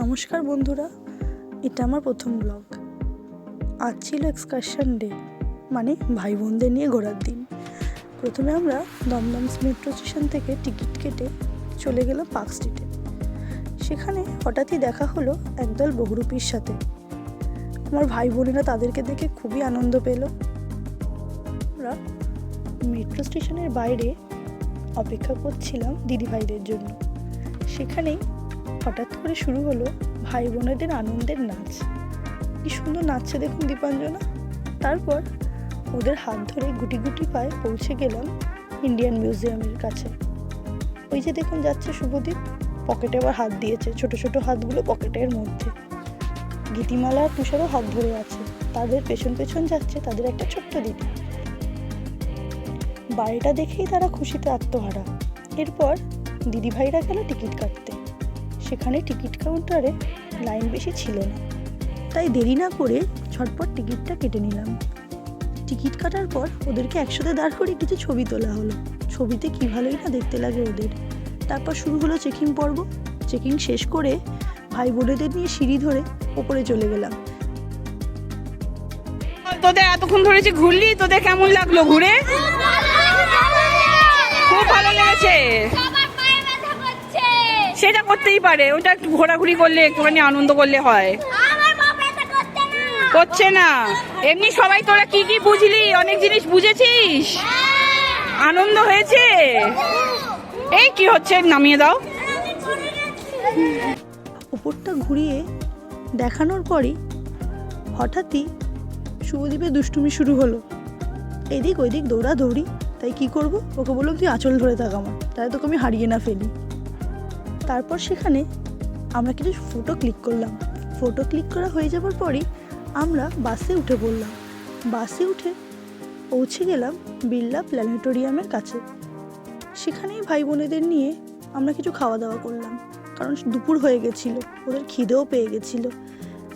নমস্কার বন্ধুরা, এটা আমার প্রথম ব্লগ আজ ছিল এক্সকারশন ডে মানে ভাই বোনদের নিয়ে ঘোরার দিন। প্রথমে আমরা দমদম মেট্রো স্টেশন থেকে টিকিট কেটে চলে গেলাম পার্ক স্ট্রিটে সেখানে হঠাৎই দেখা হলো একদল বহুরূপীর সাথে। আমার ভাই বোনেরা তাদেরকে দেখে খুবই আনন্দ পেল। আমরা মেট্রো স্টেশনের বাইরে অপেক্ষা করছিলাম দিদিভাইদের জন্য। সেখানেই হঠাৎ করে শুরু হলো ভাই বোনেদের আনন্দের নাচ। কি সুন্দর নাচছে দেখুন দীপাঞ্জনা। তারপর ওদের হাত ধরে গুটি গুটি পায়ে পৌঁছে গেলাম ইন্ডিয়ান মিউজিয়ামের কাছে। ওই যে দেখুন যাচ্ছে শুভদীপ, পকেটে আবার হাত দিয়েছে, ছোট ছোট হাতগুলো পকেটের মধ্যে। গীতিমালা আর তুষারও হাত ধরে আছে, তাদের পেছন পেছন যাচ্ছে তাদের একটা ছোট্ট দিদি। বাড়িটা দেখেই তারা খুশিতে আত্মহারা। এরপর দিদিভাইরা গেল টিকিট কাটতে। সেখানে টিকিট কাউন্টারে লাইন বেশি ছিল না। তাই দেরি না করে ঝটপট টিকিটটা কেটে নিলাম। টিকিট কাটার পর ওদেরকে একসাথে দাঁড় করে কিছু ছবি তোলা হলো। ছবিতে কী ভালোই না দেখতে লাগে ওদের। তারপর শুরু হলো চেকিং পর্ব। চেকিং শেষ করে ভাই বোনেদের নিয়ে সিঁড়ি ধরে ওপরে চলে গেলাম। তোদের এতক্ষণ ধরে যে ঘুরলি, তোদের কেমন লাগল ঘুরে? খুব ভালো লেগেছে। সেটা করতেই পারে ওটা একটু ঘোরাঘুরি করলে একটুখানি আনন্দ করলে হয়। করছে না। এমনি সবাই তোরা কি কি বুঝলি? অনেক জিনিস বুঝেছিস? আনন্দ হয়েছে? এই কি হচ্ছে? নামিয়ে দাও। ওপরটা ঘুরিয়ে দেখানোর পরই হঠাৎই শুভদীপের দুষ্টুমি শুরু হলো। এদিক ওইদিক দৌড়া দৌড়ি তাই কি করব? ওকে বললাম তুই আঁচল ধরে থাক আমার তাই তোকে আমি হারিয়ে না ফেলি। তারপর সেখানে আমরা কিছু ফটো ক্লিক করলাম। ফটো ক্লিক করা হয়ে যাওয়ার পরই আমরা বাসে উঠে পড়লাম। বাসে উঠে পৌঁছে গেলাম বিড়লা প্ল্যানেটোরিয়ামের কাছে। সেখানেই ভাই বোনেদের নিয়ে আমরা কিছু খাওয়া দাওয়া করলাম। কারণ দুপুর হয়ে গেছিল, ওদের খিদেও পেয়ে গেছিল।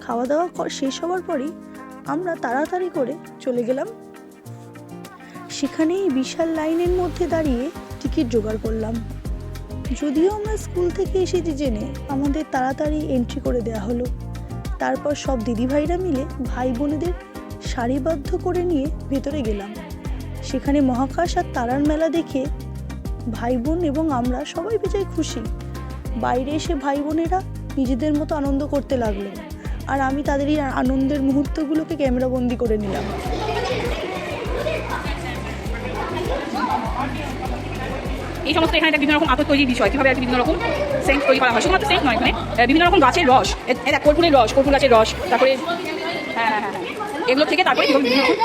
খাওয়া দাওয়া শেষ হওয়ার পরই আমরা তাড়াতাড়ি করে চলে গেলাম। সেখানেই বিশাল লাইনের মধ্যে দাঁড়িয়ে টিকিট জোগাড় করলাম। যদিও আমরা স্কুল থেকে এসেছি জেনে আমাদের তাড়াতাড়ি এন্ট্রি করে দেওয়া হলো। তারপর সব দিদিভাইরা মিলে ভাই বোনেদের সারিবদ্ধ করে নিয়ে ভেতরে গেলাম। সেখানে মহাকাশ আর তারার মেলা দেখে ভাই বোন এবং আমরা সবাই বেজায় খুশি। বাইরে এসে ভাই বোনেরা নিজেদের মতো আনন্দ করতে লাগল আর আমি তাদের এই আনন্দের মুহূর্তগুলোকে ক্যামেরাবন্দি করে নিলাম। এই সমস্ত এখানে একটা বিভিন্ন রকম আতর তৈরির বিষয় কীভাবে আর কি বিভিন্ন রকম সেন্ট তৈরি করা হয়। শুধুমাত্র সেন্ট নয় এখানে বিভিন্ন রকম গাছের রস এটা কর্পুরের রস কর্পুর গাছের রস তারপরে হ্যাঁ হ্যাঁ হ্যাঁ হ্যাঁ। এগুলো থেকে তারপরে বিভিন্ন রকম-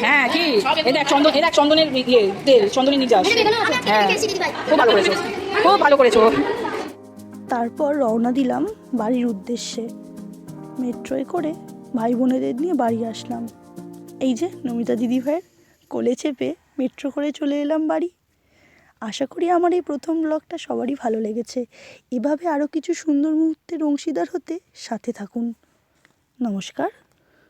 হ্যাঁ কি? এটা এক চন্দন এটা এক চন্দনের ইয়ে তেল চন্দনের নির্যাস হ্যাঁ। খুব ভালো করেছ। খুব ভালো করেছ। তারপর রওনা দিলাম বাড়ির উদ্দেশ্যে। মেট্রোয় করে ভাই বোনেদের নিয়ে বাড়ি আসলাম। এই যে নমিতা দিদি ভাইয়ের কোলে চেপে মেট্রো করে চলে এলাম বাড়ি। আশা করি আমার এই প্রথম ব্লগটা সবারই ভালো লেগেছে। এভাবে আরও কিছু সুন্দর মুহূর্তের অংশীদার হতে সাথে থাকুন। নমস্কার।